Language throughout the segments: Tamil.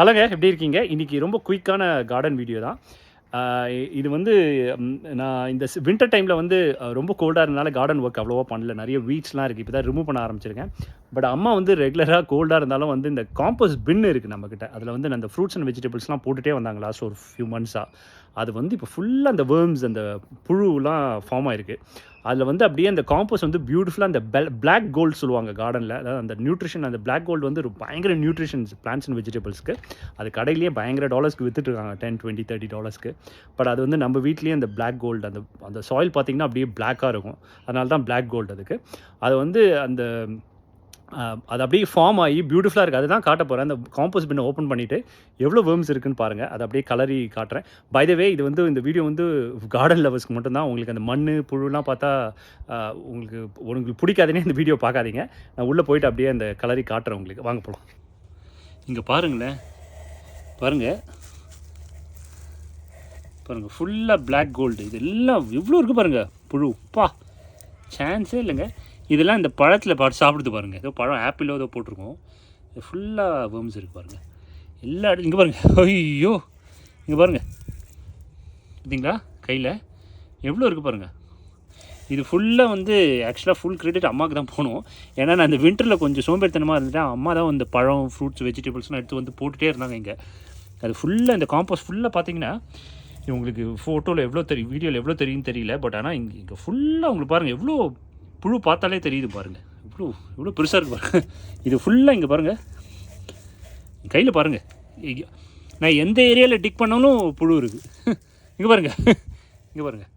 ஹலோங்க எப்படி இருக்கீங்க? இன்றைக்கி ரொம்ப குயிக்கான கார்டன் வீடியோ தான். இது வந்து நான் இந்த வின்டர் டைமில் வந்து ரொம்ப கோல்டாக இருந்தனால கார்டன் ஒர்க் அவ்வளோவா பண்ணல. நிறைய வீட்ஸ்லாம் இருக்குது இப்போ தான் ரிமூவ் பண்ண ஆரம்பிச்சிருக்கேன். பட் அம்மா வந்து ரெகுலராக கோல்டாக இருந்தாலும் வந்து இந்த காம்போஸ் பின் இருக்குது நம்மக்கிட்ட அதில் வந்து அந்த ஃப்ரூட்ஸ் அண்ட் வெஜிடபிள்ஸ்லாம் போட்டுகிட்டே வந்தாங்க லாஸ்ட் ஒரு ஃபியூ மந்த்ஸாக அது வந்து இப்போ ஃபுல்லாக அந்த வேர்ம்ஸ் அந்த புழுலாம் ஃபார்ம் ஆகிருக்கு அதில் வந்து அப்படியே அந்த காம்போஸ் வந்து பியூட்டிஃபுல்லாக அந்த பெல் பிளாக் கோல்டு சொல்லுவாங்க கார்டனில் அதாவது அந்த நியூட்ரிஷன் அந்த பிளாக் கோல்டு வந்து ஒரு பயங்கர நியூட்ரிஷன்ஸ் பிளான்ஸ் அண்ட் வெஜிடபிள்ஸ்க்கு அது கடையிலேயே பயங்கர டாலர்ஸ்க்கு வித்துட்ருக்காங்க டென் டுவெண்ட்டி தேர்ட்டி டாலர்ஸ்க்கு பட் அது வந்து நம்ம வீட்லேயே அந்த பிளாக் கோல்டு அந்த அந்த சாயில் பார்த்திங்கன்னா அப்படியே பிளாக்காக இருக்கும். அதனால தான் பிளாக் கோல்டு அதுக்கு. அது வந்து அந்த அது அப்படியே ஃபார்ம் ஆகி பியூட்டிஃபுல்லாக இருக்குது அதுதான் காட்ட போகிறேன் அந்த காம்போஸ் பின்னை ஓப்பன் பண்ணிவிட்டு எவ்வளோ வேர்ம்ஸ் இருக்குன்னு பாருங்கள் அதை அப்படியே கலரி காட்டுறேன். பை த வே இது வந்து இந்த வீடியோ வந்து கார்டன் லவர்ஸ்க்கு மட்டும்தான். உங்களுக்கு அந்த மண் புழுலாம் பார்த்தா உங்களுக்கு உங்களுக்கு பிடிக்காதுன்னே இந்த வீடியோ பார்க்காதீங்க. நான் உள்ளே போயிட்டு அப்படியே அந்த கலரி காட்டுறேன் உங்களுக்கு. வாங்க போகலாம் இங்கே பாருங்களேன். பாருங்கள் பாருங்கள் ஃபுல்லாக பிளாக் கோல்டு இது எல்லாம் எவ்வளோ இருக்குது பாருங்கள் புழு. பா சான்ஸே இல்லைங்க. இதெல்லாம் இந்த பழத்தில் பார்த்து சாப்பிடுது பாருங்கள் ஏதோ பழம் ஆப்பிளோ ஏதோ போட்டிருக்கோம். இது ஃபுல்லாக வேர்ம்ஸ் இருக்குது பாருங்கள் எல்லா இடத்துல இங்கே பாருங்கள் ஐயோ! இங்கே பாருங்கள் பார்த்தீங்களா கையில். எவ்வளோ இருக்குது பாருங்கள் இது ஃபுல்லாக வந்து ஆக்சுவலாக ஃபுல் கிரெடிட் அம்மாவுக்கு தான் போகணும். ஏன்னா நான் இந்த வின்டரில் கொஞ்சம் சோம்பேறித்தனமாக இருந்துட்டேன். அம்மா தான் வந்து பழம் ஃப்ரூட்ஸ் வெஜிடபிள்ஸ்லாம் எடுத்து வந்து போட்டுகிட்டே இருந்தாங்க இங்கே. அது ஃபுல்லாக இந்த காம்போஸ் ஃபுல்லாக பார்த்தீங்கன்னா உங்களுக்கு ஃபோட்டோவில் எவ்வளோ தெரியும் வீடியோவில் எவ்வளோ தெரியும் தெரியல. பட் ஆனால் இங்கே இங்கே ஃபுல்லாக உங்களுக்கு பாருங்கள் எவ்வளோ புழு பார்த்தாலே தெரியுது பாருங்கள் இவ்வளோ இவ்வளோ பெருசாக இருக்குது பாருங்கள் இது ஃபுல்லாக இங்கே பாருங்கள் கையில் பாருங்கள் நான் எந்த ஏரியாவில் டிக் பண்ணாலும் புழு இருக்குது இங்கே பாருங்கள் இங்கே பாருங்கள்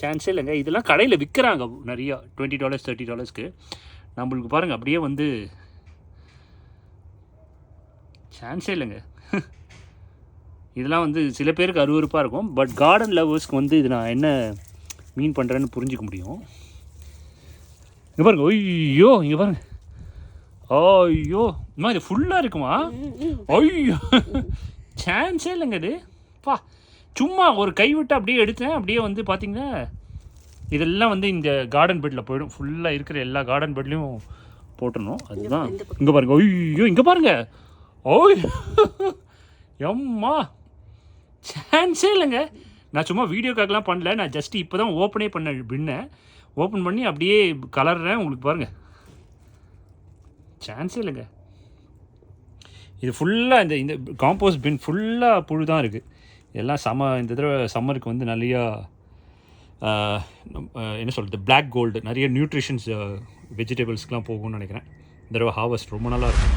சான்ஸே இல்லைங்க. இதெல்லாம் கடையில் விற்கிறாங்க நிறையா. டுவெண்ட்டி டாலர்ஸ் தேர்ட்டி டாலர்ஸ்க்கு நம்மளுக்கு பாருங்கள் அப்படியே வந்து சான்ஸே இல்லைங்க. இதெல்லாம் வந்து சில பேருக்கு அருவருப்பாக இருக்கும். பட் கார்டன் லவ்வர்ஸ்க்கு வந்து இது நான் என்ன மீன் பண்ணுறேன்னு புரிஞ்சுக்க முடியும். இங்கே பாருங்க ஐயோ இங்கே பாருங்க. ஐயோ அம்மா இது ஃபுல்லாக இருக்குமா? ஐயோ சான்ஸே இல்லைங்க இது. பா சும்மா ஒரு கை விட்டு அப்படியே எடுத்தேன். அப்படியே வந்து பார்த்தீங்கன்னா இதெல்லாம் வந்து இந்த கார்டன் பெட்டில் போயிடும். ஃபுல்லாக இருக்கிற எல்லா கார்டன் பெட்லேயும் போட்டுடணும். அதுதான். இங்கே பாருங்க. ஐயோ இங்கே பாருங்க. ஓய் எம்மா சான்ஸே இல்லைங்க. நான் சும்மா வீடியோக்காகலாம் பண்ணல. நான் ஜஸ்ட் இப்போ தான் ஓப்பனே பண்ண பின்னேன் ஓப்பன் பண்ணி அப்படியே கலர்றேன். உங்களுக்கு பாருங்கள் சான்ஸே இல்லைங்க. இது ஃபுல்லாக இந்த இந்த காம்போஸ்ட் பின் ஃபுல்லாக புழு தான் இருக்குது எல்லாம் சம இந்த தடவை சம்மருக்கு வந்து நிறையா என்ன சொல்கிறது பிளாக் கோல்டு நிறைய நியூட்ரிஷன்ஸ் வெஜிடபிள்ஸ்க்கெலாம் போகும்னு நினைக்கிறேன். இந்த தடவை ஹார்வெஸ்ட் ரொம்ப நல்லா இருக்கும்.